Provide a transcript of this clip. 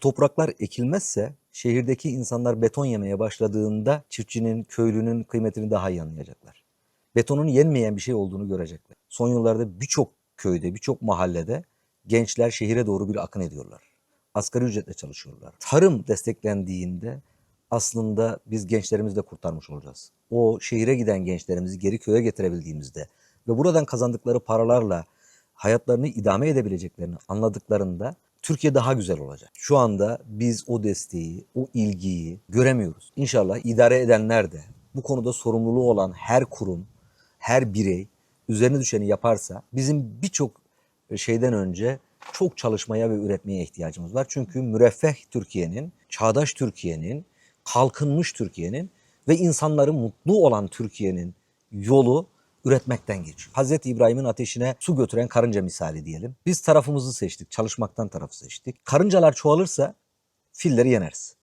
topraklar ekilmezse şehirdeki insanlar beton yemeye başladığında çiftçinin, köylünün kıymetini daha iyi anlayacaklar. Betonun yenmeyen bir şey olduğunu görecekler. Son yıllarda birçok köyde, birçok mahallede gençler şehire doğru bir akın ediyorlar. Asgari ücretle çalışıyorlar. Tarım desteklendiğinde aslında biz gençlerimizi de kurtarmış olacağız. O şehire giden gençlerimizi geri köye getirebildiğimizde ve buradan kazandıkları paralarla hayatlarını idame edebileceklerini anladıklarında Türkiye daha güzel olacak. Şu anda biz o desteği, o ilgiyi göremiyoruz. İnşallah idare edenler de bu konuda sorumluluğu olan her kurum, her birey üzerine düşeni yaparsa bizim birçok şeyden önce çok çalışmaya ve üretmeye ihtiyacımız var. Çünkü müreffeh Türkiye'nin, çağdaş Türkiye'nin, kalkınmış Türkiye'nin ve insanları mutlu olan Türkiye'nin yolu üretmekten geçiyor. Hazreti İbrahim'in ateşine su götüren karınca misali diyelim. Biz tarafımızı seçtik, çalışmaktan tarafı seçtik. Karıncalar çoğalırsa filleri yeneriz.